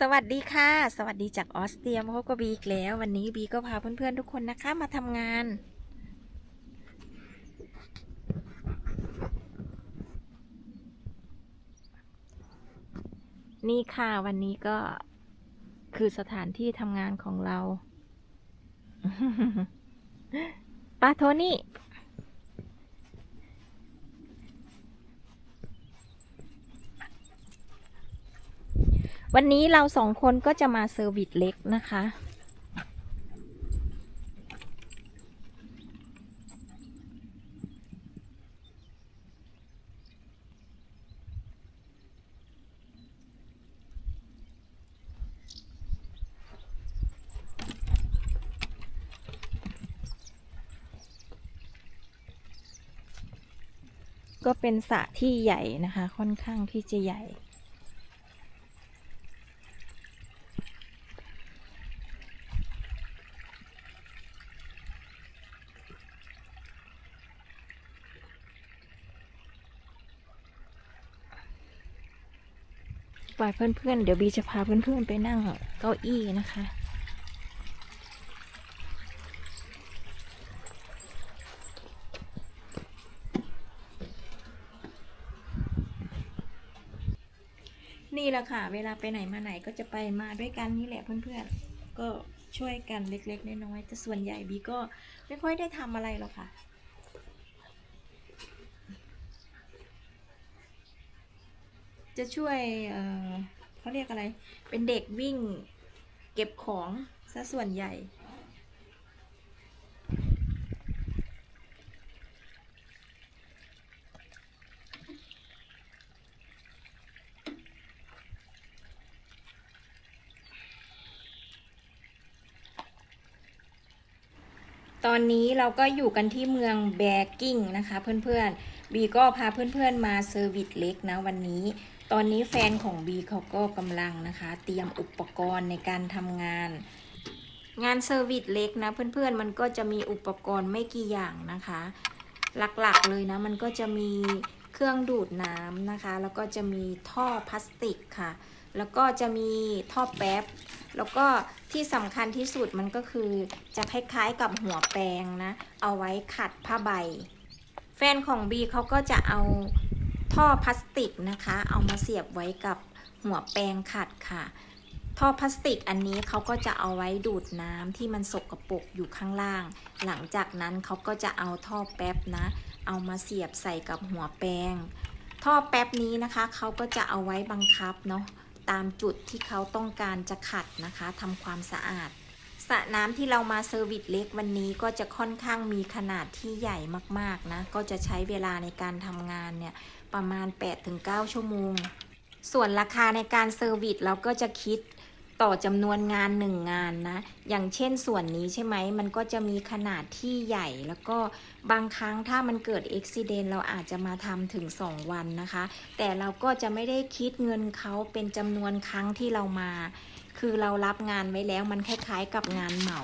สวัสดีค่ะ สวัสดีจากออสเตรียมาพบกับบีอีกแล้ว วันนี้บีก็พาเพื่อนๆทุกคนนะคะ มาทำงาน นี่ค่ะวันนี้ก็คือสถานที่ทำงานของเราป้าโทนี่ วันนี้เราสองคนก็จะมาเซอร์วิสเล็กนะคะ ก็เป็นสระที่ใหญ่นะคะ ค่อนข้างที่จะใหญ่ ไปเพื่อนๆ เดี๋ยวบีจะพาเพื่อนๆไปนั่งเก้าอี้นะคะ นี่แหละค่ะ เวลาไปไหนมาไหนก็จะไปมาด้วยกันนี่แหละเพื่อนๆ ก็ช่วยกันเล็กๆน้อยๆแต่ส่วนใหญ่บีก็ไม่ค่อยได้ทำอะไรหรอกค่ะ จะช่วยเเขาเรียกอะไร เป็นเด็กวิ่งเก็บของซะส่วนใหญ่ ตอนนี้เราก็อยู่กันที่เมืองแบกิ้งนะคะเพื่อนๆบีก็พาเพื่อนๆมาเซอร์วิสเล็กนะวันนี้ ตอนนี้แฟนของบีเขาก็กำลังนะคะ เตรียมอุปกรณ์ในการทำงาน งานเซอร์วิสเล็กนะ เพื่อนๆมันก็จะมีอุปกรณ์ไม่กี่อย่างนะคะ หลักๆเลยนะ มันก็จะมีเครื่องดูดน้ำนะคะ แล้วก็จะมีท่อพลาสติกค่ะ แล้วก็จะมีท่อแป๊บ แล้วก็ที่สำคัญที่สุดมันก็คือจะคล้ายๆกับหัวแปรงนะ เอาไว้ขัดผ้าใบ แฟนของบีเขาก็จะเอา ท่อพลาสติกนะคะ เอามาเสียบไว้กับหัวแปรงขัดค่ะ ท่อพลาสติกอันนี้เขาก็จะเอาไว้ดูดน้ำที่มันสกปรกอยู่ข้างล่าง หลังจากนั้นเขาก็จะเอาท่อแป๊บนะ เอามาเสียบใส่กับหัวแปรงท่อแป๊บนี้นะคะเขาก็จะเอาไว้บังคับเนาะตามจุดที่เขาต้องการจะขัดนะคะทำความสะอาดสระน้ำที่เรามาเซอร์วิสเล็กวันนี้ก็จะค่อนข้างมีขนาดที่ใหญ่มากๆนะ ก็จะใช้เวลาในการทำงานเนี่ย ประมาณ 8-9 ชั่วโมง ส่วนราคาในการเซอร์วิสเราก็จะคิดต่อจำนวนงานหนึ่งงานนะ อย่างเช่นส่วนนี้ใช่ไหม มันก็จะมีขนาดที่ใหญ่ แล้วก็บางครั้งถ้ามันเกิดอุบิเหตุเราอาจจะมาทำถึง 2 วันนะคะ แต่เราก็จะไม่ได้คิดเงินเขาเป็นจำนวนครั้งที่เรามา คือเรารับงานไว้แล้วมันคล้ายๆกับงานเหมา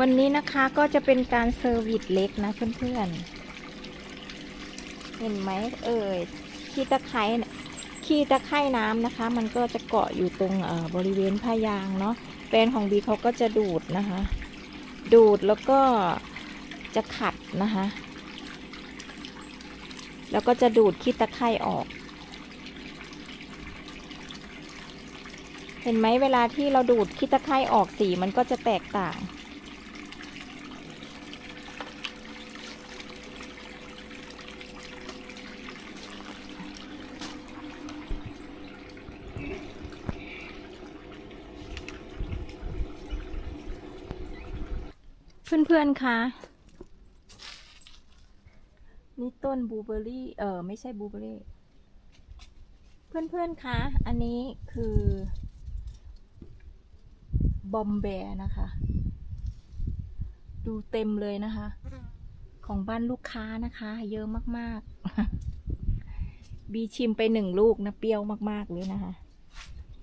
วันนี้นะคะก็จะเป็นการเซอร์วิสเล็กนะเพื่อนๆ เห็นไหมเอ่ยขี้ตะไคร้ขี้ตะไคร่น้ำนะคะ มันก็จะเกาะอยู่ตรงบริเวณผ้ายางเนาะแฟนของบีเขาก็จะดูดนะคะ ดูดแล้วก็จะขัดนะคะ แล้วก็จะดูดขี้ตะไคร่ออก เห็นไหมเวลาที่เราดูดขี้ตะไคร่ออกสีมันก็จะแตกต่าง เพื่อนๆคะนี่ต้นบลูเบอร์รี่ เออไม่ใช่บลูเบอร์รี่ เพื่อนๆ คะ อันนี้คือบอมแบร์นะคะ ดูเต็มเลยนะคะ ของบ้านลูกค้านะคะ เยอะมากๆ บีชิมไปหนึ่งลูกนะ เปรี้ยวมากๆเลยนะคะ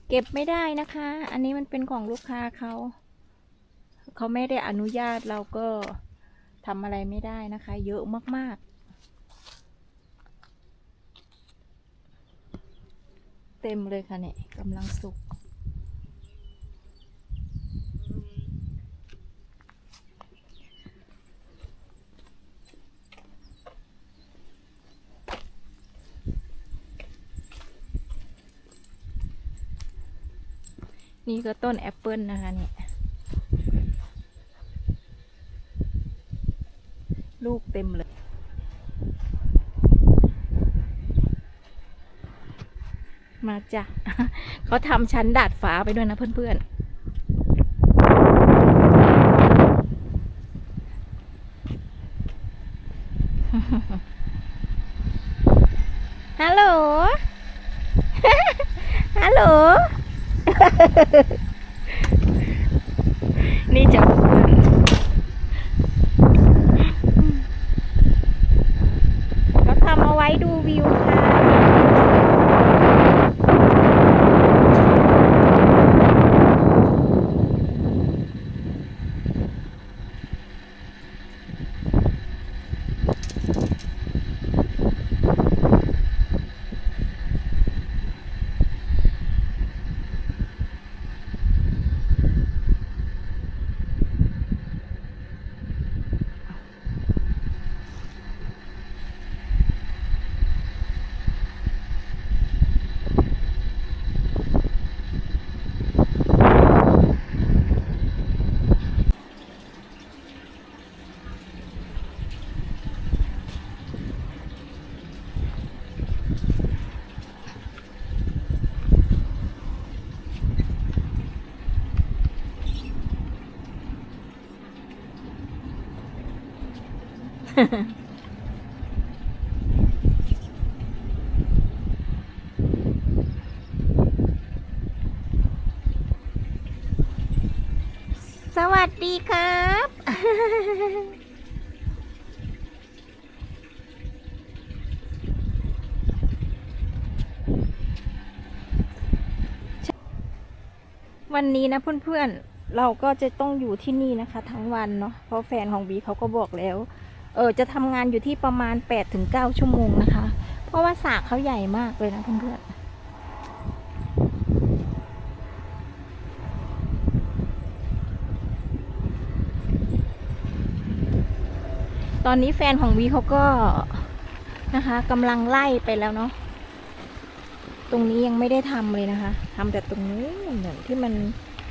เก็บไม่ได้นะคะ อันนี้มันเป็นของลูกค้าเขา เขาไม่ได้อนุญาตเราก็ทำอะไรไม่ได้นะคะ เยอะมาก ๆ เต็มเลยค่ะเนี่ยกำลังสุกนี่ก็ต้นแอปเปิลนะคะเนี่ย ลูกเต็มเลย มาจ้ะเขาทำชั้นดาดฟ้าไปด้วยนะเพื่อนๆฮัลโหล ฮัลโหล นี่จะเพื่อน เราทำเอาไว้ดูวิวค่ะ สวัสดีครับ วันนี้นะเพื่อนๆ เราก็จะต้องอยู่ที่นี่นะคะ ทั้งวันเนาะเพราะแฟนของบีเขาก็บอกแล้ว เออจะทำงานอยู่ที่ประมาณ8ถึง9ชั่วโมงนะคะ เพราะว่าสากเขาใหญ่มากเลยนะเพื่อนๆตอนนี้แฟนของบีเขาก็นะคะกำลังไล่ไปแล้วเนาะตรงนี้ยังไม่ได้ทำเลยนะคะทำแต่ตรงนู้นเหมือนที่มัน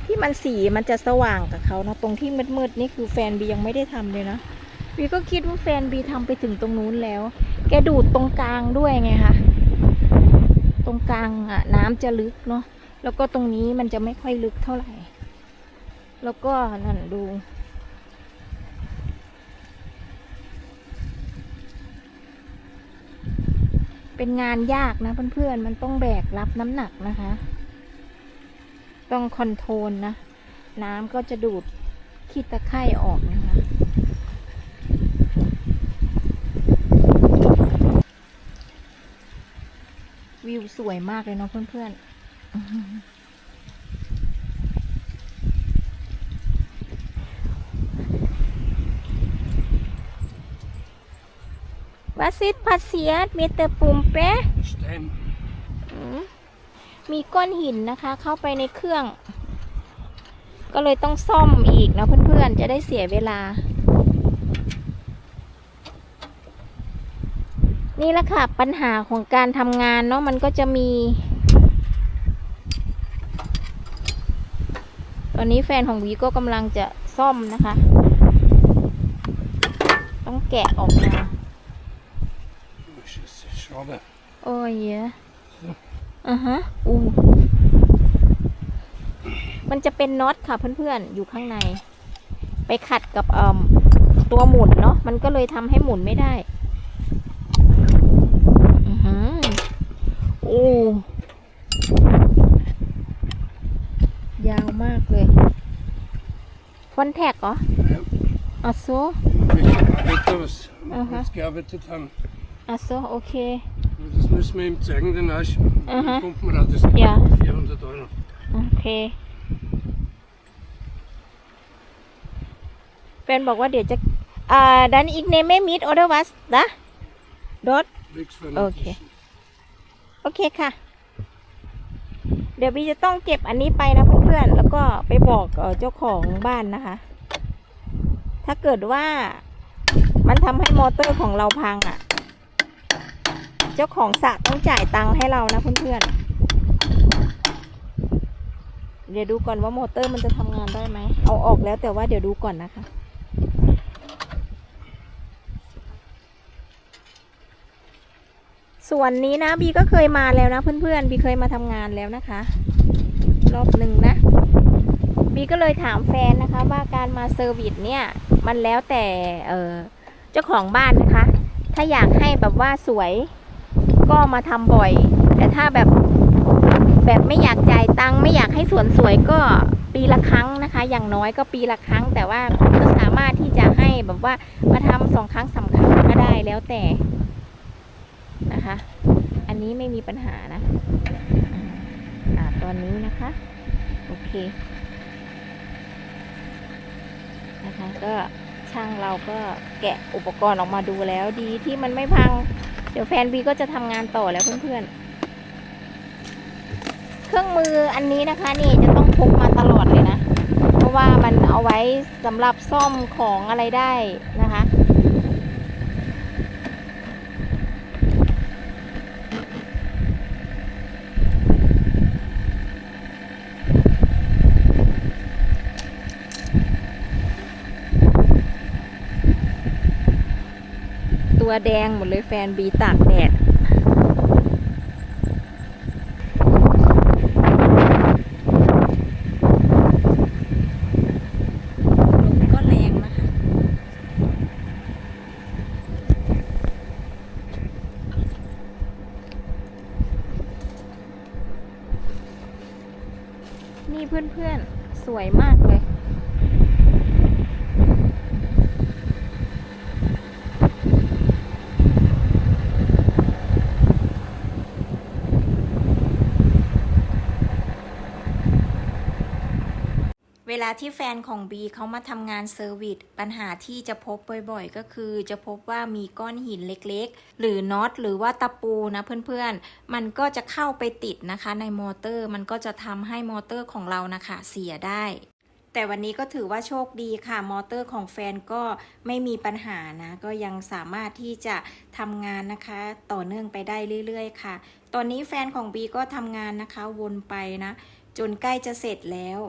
ที่มันสีมันจะสว่างกับเขาเนาะตรงที่มืดๆนี่คือแฟนบียังไม่ได้ทำเลยนะ บีก็คิดว่าแฟนบีทำไปถึงตรงนู้นแล้ว แกดูดตรงกลางด้วยไงคะตรงกลางอะน้ำจะลึกเนาะแล้วก็ตรงนี้มันจะไม่ค่อยลึกเท่าไหร่ แล้วก็นั่นดูเป็นงานยากนะเพื่อนๆ มันต้องแบกรับน้ำหนักนะคะ ต้องคอนโทรลนะ น้ำก็จะดูดขี้ตะไคร่ออกนะคะ วิวสวยมากเลยเนาะเพื่อนๆ Was ist passiert mit der Pumpe? Stem. อืมมีก้อนหินนะคะ เข้าไปในเครื่อง ก็เลยต้องซ่อมอีกนะเพื่อนๆ จะได้เสียเวลา นี่แหละค่ะปัญหาของการทำงานเนาะมันก็จะมี ตอนนี้แฟนของวีก็กำลังจะซ่อมนะคะ ต้องแกะออกมาโอ้ยอะอ่าฮะอูมันจะเป็นน็อตค่ะเพื่อนๆ อยู่ข้างใน ไปขัดกับตัวหมุนเนาะมันก็เลยทำให้หมุนไม่ได้ อือหือโอ้ ยาวมากเลยค อนแทคเหรอ Ja. อะโซ Welche Arbeiter was Aha. was gearbeitet haben. อะโซโอเค Das müssen wir ihm zeigen, den Arsch. Aha. Dann pumpen wir auch das Ja. 400 Euro. โอเคแฟนบอกว่าเดี๋ยวจะอ่าดันอีกเนไม่มิดออเดอร์วัสนะดอท Nichts für Okay. โอเคค่ะ เดี๋ยวบีจะต้องเก็บอันนี้ไปนะเพื่อนๆ แล้วก็ไปบอกเอ่อเจ้าของบ้านนะคะ ถ้าเกิดว่ามันทำให้มอเตอร์ของเราพังอะ่ะ เจ้าของสระต้องจ่ายตังค์ให้เรานะเพื่อนๆ เดี๋ยวดูก่อนว่ามอเตอร์มันจะทำงานได้ไหม เอาออกแล้วแต่ว่าเดี๋ยวดูก่อนนะคะ ส่วนนี้นะบีก็เคยมาแล้วนะเพื่อนๆบีเคยมาทำงานแล้วนะคะ รอบหนึ่งนะบีก็เลยถามแฟนนะคะ ว่าการมาเซอร์วิสเนี่ย มันแล้วแต่เออเจ้าของบ้านนะคะ ถ้าอยากให้แบบว่าสวยก็มาทำบ่อย แต่ถ้าแบบแบบไม่อยากจ่ายตังค์ไม่อยากให้สวนสวยก็ปีละครั้งนะคะ อย่างน้อยก็ปีละครั้ง แต่ว่าก็สามารถที่จะให้แบบว่ามาทำสองครั้งสาครั้งก็ได้แล้วแต่ นนี้ไม่มีปัญหานะอ่าตอนนี้นะคะ โอเค นะคะ ก็ช่างเราก็แกะอุปกรณ์ออกมาดูแล้วดีที่มันไม่พัง เดี๋ยวแฟนบีก็จะทำงานต่อแล้วเพื่อนๆ เครื่องมืออันนี้นะคะนี่จะต้องพกมาตลอดเลยนะ เพราะว่ามันเอาไว้สำหรับซ่อมของอะไรได้นะคะ ตัวแดงหมดเลยแฟนบีตากแดดลมก็แรงนะคะนี่เพื่อนๆ สวยมากเลย ลาที่แฟนของบีเขามาทำงานเซอร์วิสปัญหาที่จะพบบ่อยๆ ก็คือจะพบว่ามีก้อนหินเล็กๆ หรือน็อตหรือว่าตะปูนะเพื่อนๆ มันก็จะเข้าไปติดนะคะในมอเตอร์ มันก็จะทำให้มอเตอร์ของเรานะคะเสียได้ แต่วันนี้ก็ถือว่าโชคดีค่ะ มอเตอร์ของแฟนก็ไม่มีปัญหานะ ก็ยังสามารถที่จะทำงานนะคะ ต่อเนื่องไปได้เรื่อยๆ ค่ะ ตอนนี้แฟนของบีก็ทำงานนะคะวนไปนะ จนใกล้จะเสร็จแล้ว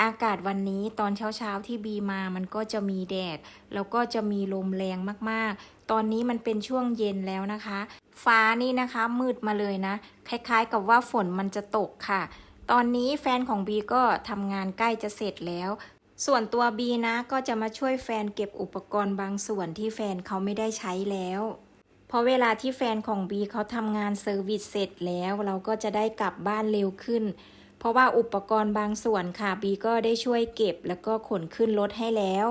อากาศวันนี้ตอนเช้าๆที่บีมามันก็จะมีแดด แล้วก็จะมีลมแรงมากๆ ตอนนี้มันเป็นช่วงเย็นแล้วนะคะ ฟ้านี่นะคะมืดมาเลยนะ คล้ายๆกับว่าฝนมันจะตกค่ะ ตอนนี้แฟนของบีก็ทำงานใกล้จะเสร็จแล้ว ส่วนตัวบีนะก็จะมาช่วยแฟนเก็บอุปกรณ์บางส่วนที่แฟนเขาไม่ได้ใช้แล้วเพราะเวลาที่แฟนของบีเขาทำงานเซอร์วิสเสร็จแล้ว เราก็จะได้กลับบ้านเร็วขึ้น เพราะว่าอุปกรณ์บางส่วนค่ะบีก็ได้ช่วยเก็บแล้วก็ขนขึ้นรถให้แล้ว